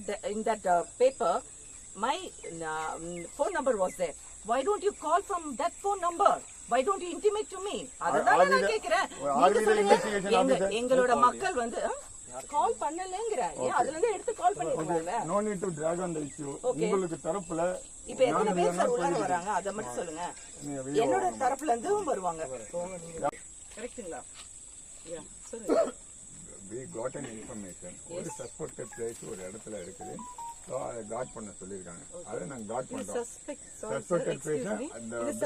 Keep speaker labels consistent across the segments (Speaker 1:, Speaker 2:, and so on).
Speaker 1: that in that uh, paper, my uh, phone number was there. Why don't you call from that phone number? Why don't you intimate to me? அதுதான் நான் கேக்குறேன். நீங்க சொல்லுங்க. எங்களோட மக்கள் வந்து கால் பண்ணலங்கிற ஏன் அதுல இருந்து எடுத்து கால் பண்ணிருக்காங்க
Speaker 2: no need to track on the issue
Speaker 1: Okay.
Speaker 2: உங்களுக்கு தரப்புல
Speaker 1: இப்ப எத்தனை பேர் சார் உள்ளார வராங்க? அத மட்டும் சொல்லுங்க. என்னோட தரப்புல இருந்தும் வருவாங்க. கரெக்ட்டுங்களா Yeah, சொல்லுங்க
Speaker 2: காட் அன் இன்ஃபர்மேஷன் ஒரு சஸ்பெக்டட் பிளேஸ் ஒரு இடத்துல இருக்குது. ஸோ அதை காட் பண்ண சொல்லியிருக்காங்க. அதை நாங்கள் காட்
Speaker 1: இது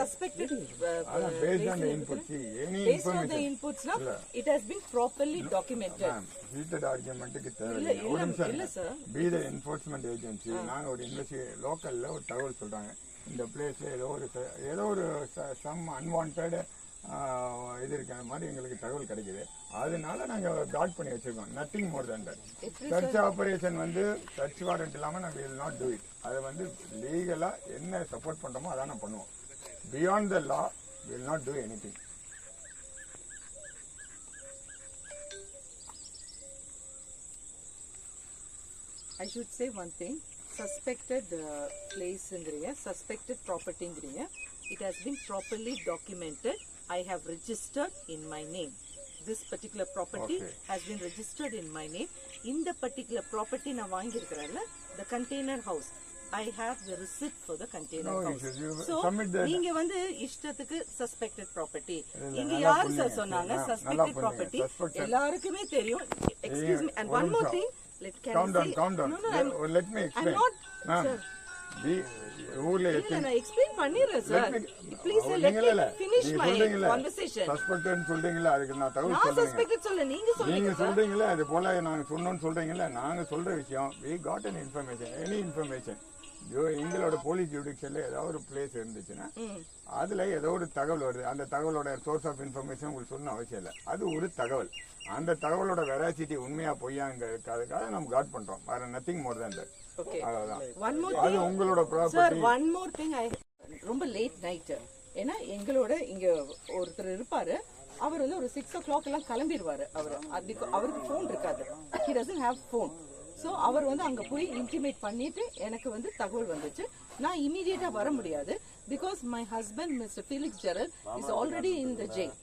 Speaker 1: suspected uh,
Speaker 2: அதான் based on
Speaker 1: place
Speaker 2: input see any information
Speaker 1: has been properly documented.
Speaker 2: Ma'am heated ஆர்குமெண்ட்டுக்கு தேவையில்லை. ஒரு. நிமிஷம் பி த என்ஃபோர்ஸ்மெண்ட் ஏஜென்சி நாங்கள் ஒரு இன்வெஸ்டி லோக்கல்ல ஒரு தகவல் சொல்றாங்க. இந்த பிளேஸ்ல ஏதோ ஒரு ஏதோ ஒரு சம் அன்வான்ட் இது இருக்கிற மாதிரி எங்களுக்கு தகவல் கிடைக்குது. அதனால நாங்க காட் பண்ணி வச்சிருக்கோம். நத்திங் மோர்
Speaker 1: எப்படி
Speaker 2: சர்ச் ஆபரேஷன் வந்து சர்ச் வாரண்ட் இல்லாம நாங்க வில் நாட் டூ இட் அதை வந்து லீகலா என்ன சப்போர்ட் பண்றோமோ அதான் நான் பண்ணுவோம். Beyond the law will not do anything
Speaker 1: should say one thing. Suspected uh, place-ங்கறீங்க, suspected property-ங்கறீங்க. It has been properly documented. I have registered in my name. This particular property
Speaker 2: Okay.
Speaker 1: has been registered in my name. இந்த particular property நான் வாங்கியிருக்கிறேன்ல, the container house. I have the receipt for the container
Speaker 2: No
Speaker 1: house.
Speaker 2: issues. You
Speaker 1: So,
Speaker 2: submit the-
Speaker 1: நீங்க வந்து இஷ்டத்துக்கு suspected property.
Speaker 2: இல்ல,
Speaker 1: இங்க யார். Sir சொன்னாங்க property?
Speaker 2: Suspected.
Speaker 1: எல்லாருக்குமே தெரியும். Excuse me. And
Speaker 2: ஒரு
Speaker 1: one more
Speaker 2: நிமிஷம்.
Speaker 1: thing. Let, can
Speaker 2: calm
Speaker 1: I
Speaker 2: down,
Speaker 1: say-
Speaker 2: calm down.
Speaker 1: No, no,
Speaker 2: Let-
Speaker 1: I'm-
Speaker 2: let me
Speaker 1: I'm
Speaker 2: explain.
Speaker 1: not,
Speaker 2: Ma'am,
Speaker 1: sir.
Speaker 2: we ஊர்ல
Speaker 1: நான் explain பண்ணிடுறேன்,
Speaker 2: அதுக்கு நான் தகவல்
Speaker 1: நான்
Speaker 2: சொல்றேங்க.
Speaker 1: சொல்ல, நீங்க
Speaker 2: நீங்க
Speaker 1: சொல்றீங்க, sir.
Speaker 2: சொல்றீங்கல்ல அது போல நாங்க சொன்னோம்னு சொல்றீங்கல்ல நாங்க சொல்ற விஷயம் we got an information any information எங்களோட போலீஸ் ஜுடிஷியல்ல ஏதாவது ஒரு பிளேஸ் இருந்துச்சுன்னா. அதுல ஏதோ ஒரு தகவல் வருது. அந்த தகவலோட சோர்ஸ் ஆஃப் இன்ஃபர்மேஷன் உங்களுக்கு சொன்ன அவசியம் இல்லை. அது ஒரு தகவல். அந்த தகவலோட வெராசிட்டி உண்மையா பொய்யாங்கிறதுக்காக நம்ம காட் பண்றோம். வேற நத்திங் மோர் தான். அவ்வளவுதான். அது. உங்களோட ப்ராப்பர்ட்டி
Speaker 1: ரொம்ப லேட் நைட் ஏன்னா எங்களோட இங்க ஒருத்தர் இருப்பாரு. அவர் வந்து ஒரு சிக்ஸ் ஓ கிளாக் எல்லாம் கிளம்பிடுவாரு அவர். அவருக்கு ஃபோன் இருக்காது. He doesn't have phone so அவர் வந்து அங்க போய் இன்டிமேட் பண்ணிட்டு எனக்கு வந்து தகவல் வந்துச்சு. நான் இமீடியட்டாக வர முடியாது. Because my husband mister Felix Gerald is already in the jail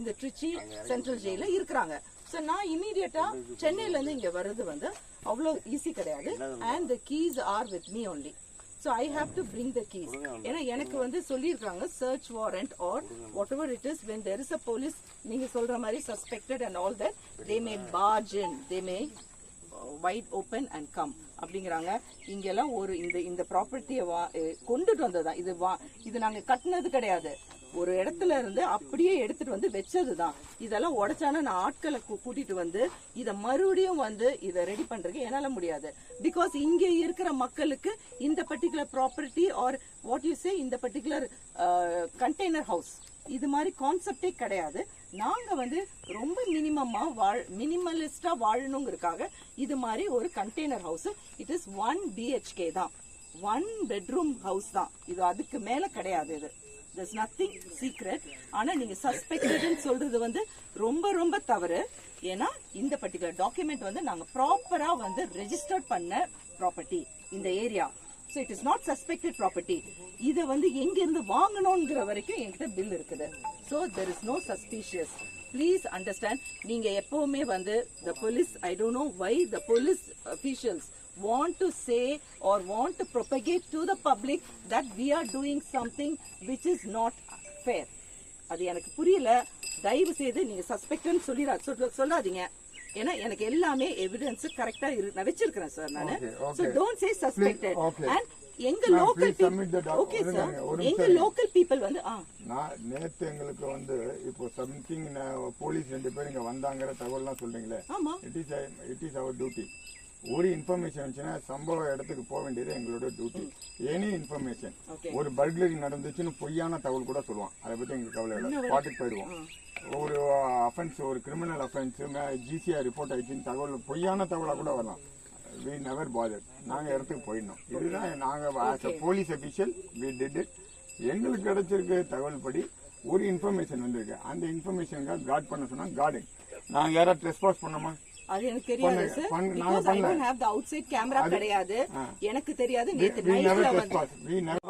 Speaker 1: இந்த ட்ரிச்சி சென்ட்ரல் ஜெயில இருக்கிறாங்க. ஸோ நான் இமீடியட்டா சென்னையிலேருந்து இருந்து இங்க வர்றது வந்து அவ்வளோ ஈஸி கிடையாது. And the keys are with me only so I have to bring the keys ஏன்னா எனக்கு வந்து சொல்லியிருக்காங்க search warrant or whatever it is when there is a police நீங்க சொல்ற மாதிரி suspected and all that they may barge in they may wide open and come அப்படிங்கிறாங்க. இங்கெல்லாம் ஒரு இந்த இந்த ப்ராப்பர்ட்டியை வா கொண்டுட்டு வந்ததுதான். இது வா இது நாங்க கட்டினது கிடையாது. ஒரு இடத்துல இருந்து அப்படியே எடுத்துட்டு வந்து வச்சதுதான். இதெல்லாம் உடைச்சானா நான் ஆட்களை கூட்டிட்டு வந்து இதை மறுபடியும் வந்து இத ரெடி பண்றதுக்கு என்னால முடியாது. பிகாஸ் இங்கே இருக்கிற மக்களுக்கு இந்த particular property or what you say இந்த பர்டிகுலர் கண்டெய்னர் ஹவுஸ் இது மாதிரி கான்செப்டே கிடையாது. நாங்க வந்து ரொம்ப மினிமமா வாழ் மினிமலிஸ்டா வாழணுங்கிறதுக்காக இது மாதிரி ஒரு container house it is one BHK தான். ஒன் பெட்ரூம் ஹவுஸ் தான். இது அதுக்கு மேல கிடையாது இது. தஸ் நத்திங் சீக்ரெட் ஆனா நீங்க சஸ்பெக்டட்னு சொல்றது வந்து ரொம்ப ரொம்ப தவறு. ஏன்னா இந்த பர்டிகுலர் டாக்குமெண்ட் வந்து நாங்க ப்ராப்பரா வந்து ரெஜிஸ்டர் பண்ண ப்ராப்பர்ட்டி இந்த area so it is not suspected property இதை வந்து எங்க இருந்து வாங்கணுங்கிற வரைக்கும் என்கிட்ட பில் இருக்குது. So there is no suspicious please understand நீங்க எப்போவுமே வந்து the police I don't know why the police officials want to say or want to propagate to the public that we are doing something which is not fair. அது எனக்கு புரியல. தயவு செய்து நீங்க சஸ்பெக்ட்னு சொல்ல- சொல்லாதீங்க. ஏன்னா எனக்கு எல்லாமே எவிடன்ஸ் கரெக்டா நான் வச்சிருக்கிறேன் சார் நானு. Say suspected.
Speaker 2: Please, okay.
Speaker 1: and எங்க லோக்கல் ஓகே சார் எங்க. லோக்கல் பீப்புள் வந்து
Speaker 2: நான் நேத்து எங்களுக்கு வந்து இப்போ சம்திங் போலீஸ் ரெண்டு பேர் இங்க வந்தாங்கிற தகவல்லாம் சொல்றீங்களே?
Speaker 1: ஆமா.
Speaker 2: It is it is our duty ஒரு இன்ஃபர்மேஷன் வந்துச்சுன்னா சம்பவ இடத்துக்கு போக வேண்டியது எங்களோட டியூட்டி எனி இன்ஃபர்மேஷன். ஒரு பர்க்லரி நடந்துச்சுன்னு பொய்யான தகவல் கூட சொல்லுவான். அதை பத்தி எங்களுக்கு கவலை இல்லை. ஸ்பாட்டுக்கு போயிடுவோம். ஒரு அஃபென்ஸ் ஒரு கிரிமினல் அஃபென்ஸ் ஜிசிஆர் ரிப்போர்ட் ஆயிடுச்சுன்னு தகவல் பொய்யான தகவலா கூட வரலாம். வி நெவர் பாதர் நாங்க இடத்துக்கு போயிடணும். இதுதான் நாங்க police official we did it எங்களுக்கு கிடைச்சிருக்க தகவல் படி ஒரு இன்ஃபர்மேஷன் வந்திருக்கு. அந்த இன்ஃபர்மேஷனுக்காக கார்ட் பண்ண சொன்னா கார்டிங் நாங்க யாராவது ட்ரெஸ்பாஸ் பண்ணோமா?
Speaker 1: அது எனக்கு தெரியாது. Sir because I. Don't have the outside camera கிடையாது. எனக்கு தெரியாது நேத்து நைட்ல வந்து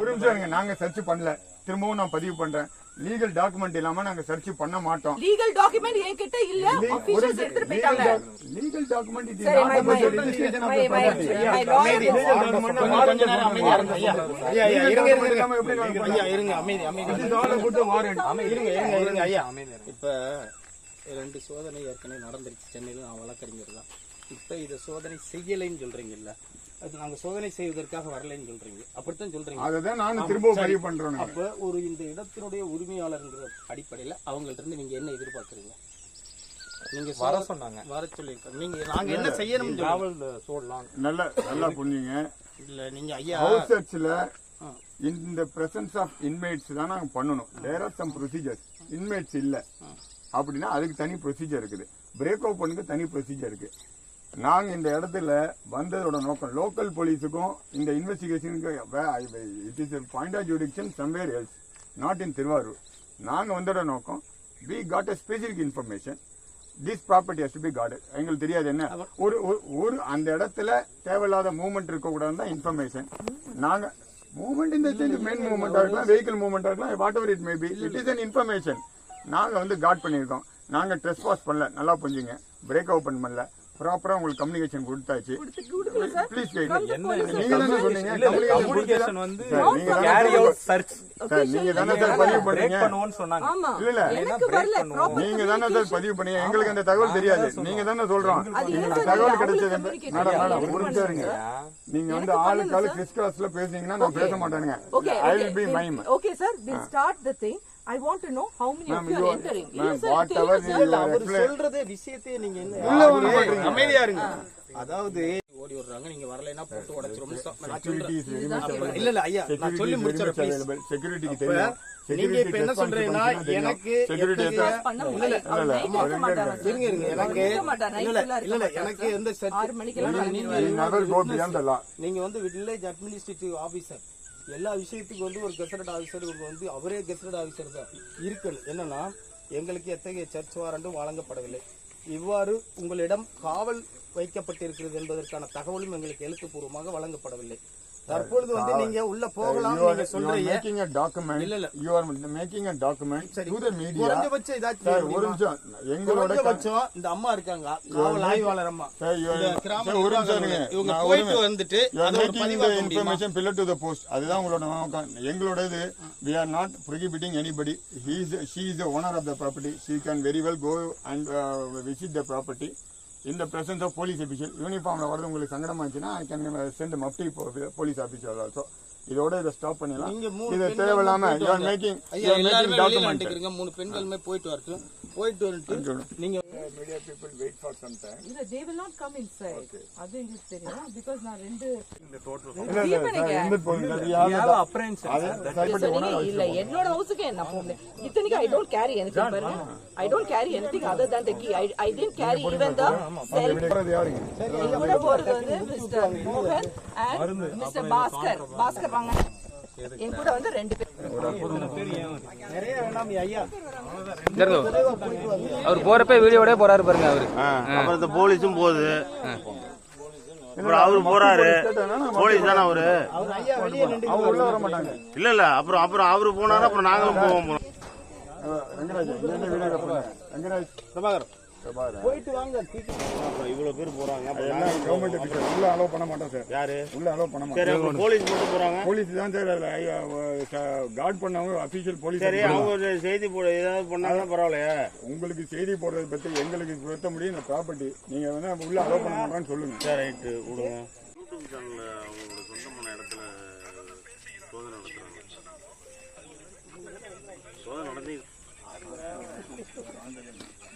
Speaker 2: ஒரு நிமிஷம் இருங்க. நாங்க சர்ச் பண்ணல. திரும்பவும் நான் பதிவு பண்றேன். லீகல் டாக்குமெண்ட் இல்லாம நாங்க சர்ச் பண்ண மாட்டோம்.
Speaker 1: லீகல் டாக்குமெண்ட் என்கிட்ட இல்ல. ஆபீசர்ஸ் எடுத்துட்டு போயிட்டாங்க.
Speaker 2: லீகல் டாக்குமெண்ட் இது ரெஜிஸ்ட்ரேஷன் ஆஃப் ப்ராப்பர்ட்டி
Speaker 3: கொஞ்ச நேரம் அமைதியா இருங்க ஐயா. ஐயா, இருங்க, இருங்க, ஐயா, இருங்க, அமைதி, அமைதி. அமைதி, இருங்க, இருங்க, இருங்க, ஐயா. இப்ப ரெண்டு சோதனை ஏற்கனவே நடந்துருச்சு. சென்னையில நான் வழக்கறிஞர் தான். இப்ப இத சோதனை செய்யலைன்னு சொல்றீங்கல்ல அது நாங்க சோதனை செய்வதற்காக வரலைன்னு சொல்றீங்க. அப்படித்தான் சொல்றீங்க.
Speaker 2: அதுதான் நானும் திரும்பவும் பதிவு பண்றோம் நாங்க.
Speaker 3: அப்ப ஒரு இந்த இடத்தினுடைய உரிமையாளர்ங்கிற அடிப்படையில அவங்கள்ட்ட இருந்து நீங்க என்ன எதிர்பார்க்கறீங்க? நீங்க வர சொன்னாங்க. வர சொல்லிருக்காங்க நீங்க நாங்க என்ன செய்யணும் காவல் சொல்லலாம்
Speaker 2: நல்லா நல்லா புரிஞ்சுங்க.
Speaker 3: இல்ல நீங்க ஐயா
Speaker 2: ஹவுஸ் சர்ச்ல இந்த பிரசன்ஸ் ஆஃப் இன்மேட்ஸ் தான் நாங்க பண்ணணும். There are some procedures inmates இல்ல. அப்படின்னா அதுக்கு தனி ப்ரொசீஜர் இருக்குது. பிரேக் அவுட் பண்ணுக்கு தனி ப்ரொசீஜர் இருக்கு. நாங்க இந்த இடத்துல வந்ததோட நோக்கம் லோக்கல் போலீஸுக்கும் இந்த இன்வெஸ்டிகேஷனுக்கு it is point of jurisdiction somewhere else not in Thiruvarur நாங்க வந்தோட நோக்கம் we got a specific information this property has to be guard எங்களுக்கு தெரியாது என்ன? ஒரு ஒரு- அந்த இடத்துல தேவையில்லாத மூவ்மெண்ட் இருக்க கூடாது தான் இன்ஃபர்மேஷன் நாங்க மூவ்மெண்ட் இந்த மெயின் மூவ்மெண்டா இருக்கலாம் வெஹிக்கிள் மூவ்மெண்டா இருக்கலாம் whatever it may be it is an information நாங்க வந்து கார்ட் பண்ணியிருக்கோம். நாங்க ட்ரெஸ் பாஸ் பண்ணல. நல்லா புரிஞ்சுங்க. பிரேக் ஓபன் பண்ணல. ப்ராப்பரா உங்களுக்கு கம்யூனிகேஷன் கொடுத்தாச்சு. ப்ளீஸ் நீங்க தானே சொன்னீங்க. கம்யூனிகேஷன் வந்து நீங்க தானே
Speaker 4: சர்ச்
Speaker 2: சார், நீங்க தானே சார் பதிவு பண்ணீங்க இல்ல இல்ல.
Speaker 1: எனக்கு வரல. proper
Speaker 2: நீங்க தானே சார் பதிவு பண்ணீங்க. எங்களுக்கு அந்த தகவல் தெரியாது. நீங்க தானே சொல்றோம். தகவல் கிடைச்சது மேடம் மேடம் ஒரு நிமிஷம் இருங்க. நீங்க வந்து ஆளுக்கு ஆளு கிறிஸ் கிளாஸ்ல பேசுனீங்கன்னா நான் பேச மாட்டேனுங்க. I will be mime
Speaker 1: Okay, sir, we'll start the thing. I want to know how many of
Speaker 2: Ma'am,
Speaker 1: you
Speaker 2: you
Speaker 1: are
Speaker 2: are-
Speaker 1: entering.
Speaker 2: ma'am,
Speaker 1: இல்ல
Speaker 3: அவர் சொல்றதே விஷயத்தையே நீங்க என்ன. அமைதியா இருங்க அதாவது ஓடி விடுறாங்க நீங்க வரலைன்னா போட்டு உடைச்சிரும். இல்ல இல்ல ஐயா நான் சொல்லி முடிச்சிடறேன்
Speaker 2: available. Security க்கு
Speaker 3: அப்ப
Speaker 2: தெரியும்.
Speaker 3: நீங்க இப்ப என்ன சொல்றீங்கன்னா. எனக்கு எனக்கு எந்த. நீங்க வந்து வில்லேஜ் அட்மினிஸ்ட்ரேட்டிவ் ஆபீசர் எல்லா விஷயத்துக்கும் வந்து ஒரு கெசட் இவங்க வந்து அவரே கெசட் ஆஃபீஸர் தான் இருக்கணும். என்னன்னா எங்களுக்கு எத்தகைய சர்ச் வாரண்டும் வழங்கப்படவில்லை. இவ்வாறு உங்களிடம் காவல் வைக்கப்பட்டிருக்கிறது என்பதற்கான தகவலும் எங்களுக்கு எழுத்துப்பூர்வமாக வழங்கப்படவில்லை. தற்பொழுது வந்து நீங்க உள்ள போகலாம் நீங்க சொல்றீங்க
Speaker 2: making a document.
Speaker 3: இல்ல, இல்ல.
Speaker 2: You are making a document to the media.
Speaker 3: குறைஞ்சபட்சம்
Speaker 2: சார்,
Speaker 3: ஏதாச்சும்
Speaker 2: ஒரு நிமிஷம் எங்களோட
Speaker 3: குறைஞ்சபட்சம் இந்த அம்மா இருக்காங்க காவல் ஆய்வாளர் அம்மா
Speaker 2: சார், சார், ஒரு நிமிஷம்.
Speaker 3: இவங்க போயிட்டு. வந்துட்டு அதை ஒரு முடியுமா
Speaker 2: information pillar to the post. அதுதான் உங்களோட நோக்கம். எங்களோடது we are not prohibiting anybody. He is she is the owner of the property. She can very well go and uh, visit the property இந்த பிரசன்ஸ் ஆஃப் போலீஸ் ஆஃபீஷியல் யூனிஃபார்மில் வரது உங்களுக்கு சங்கடமாச்சுன்னா I can send mufti police officer also இதோட இதை stop பண்ணிடலாம்.
Speaker 3: நீங்க மூணு
Speaker 2: இது தேவையில்லாம making
Speaker 3: எல்லாருமே வெளியில
Speaker 2: document.
Speaker 3: வந்துக்கிறீங்க மூணு பெண்களுமே போயிட்டு வரட்டும். போயிட்டு வந்துட்டு நீங்க
Speaker 2: Media people wait for some time.
Speaker 1: இல்ல, they will not come inside. அது எங்களுக்கு தெரியும். Because நான் ரெண்டு
Speaker 2: இல்ல, இல்ல, இந்த the-
Speaker 4: அப்ரன்ஸ்
Speaker 2: அது சரிப்பட்ட
Speaker 1: சரிங்க,
Speaker 2: உணவு
Speaker 1: இல்ல என்னோட ஹவுஸுக்கு என்ன போங்க இத்தனைக்கு ஐ டோன்ட் கேரி எனிதிங் பாருங்க. I don't carry anything other than the key. I i didn't carry even the cell
Speaker 2: போறது யாருங்க
Speaker 1: எங்க கூட போறது வந்து மிஸ்டர் மோகன் அண்ட் மிஸ்டர் பாஸ்கர். பாஸ்கர் வாங்க. என் கூட வந்து ரெண்டு பேர்.
Speaker 3: நிறைய வேணாம் ஐயா
Speaker 5: அவர் போறப்ப வீடியோட போறாரு பாருங்க அவரு.
Speaker 6: அப்புறம் இந்த போலீஸும் போகுது. அப்புறம் அவரு போறாரு. போலீஸ் தானே அவரு?
Speaker 3: அவர் ஐயா வெளியே நின்று
Speaker 2: அவங்க உள்ள வர மாட்டாங்க.
Speaker 6: இல்ல இல்ல அப்புறம் அப்புறம் அவரு போனாரு அப்புறம் நாங்களும் போவோம்
Speaker 2: வெங்கடாஜ்
Speaker 6: பிரபாகர்
Speaker 2: பிரபாகர்.
Speaker 3: போயிட்டு வாங்க
Speaker 6: இவ்வளவு பேர் போறாங்க.
Speaker 2: எல்லாம் கவர்மெண்ட் அபிஷியல் உள்ள அலோவ் பண்ண மாட்டோம் சார்.
Speaker 6: யாரு?
Speaker 2: உள்ள அலோவ் பண்ண மாட்டோம்.
Speaker 6: போலீஸ் மட்டும் போறாங்க.
Speaker 2: போலீஸ் தான் சார் கார்ட் பண்ணவங்க அபிஷியல் போலீஸ்
Speaker 6: சரி அவங்க ஒரு செய்தி போட. ஏதாவது பண்ணாங்கன்னா பரவாயில்லையா.
Speaker 2: உங்களுக்கு செய்தி போடுறதை பத்தி எங்களுக்கு பொறுத்த முடியும். இந்த ப்ராப்பர்ட்டி நீங்க வந்து உள்ள அலோவ் பண்ண மாட்டோம்னு சொல்லுங்க.
Speaker 6: சரி ரைட்டு விடுங்க. யூடியூப் சேனல்ல அவங்களோட சொந்தமான இடத்துல சோதனை நடத்துறாங்க. சோதனை நடந்து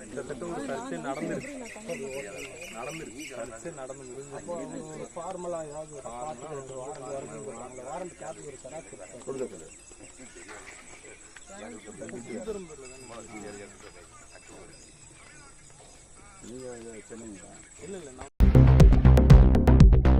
Speaker 3: கிட்டத்தட்ட ஒரு சர்ச்சை நடந்திருக்கு நடந்திருக்கு சர்ச்சை நடந்து முடிஞ்சு ஃபார்மலா ஏதாவது வாரண்ட் கேட்டு ஒரு சராக்கு
Speaker 2: கொடுக்கல நீங்கள் சென்னைங்களா இல்லை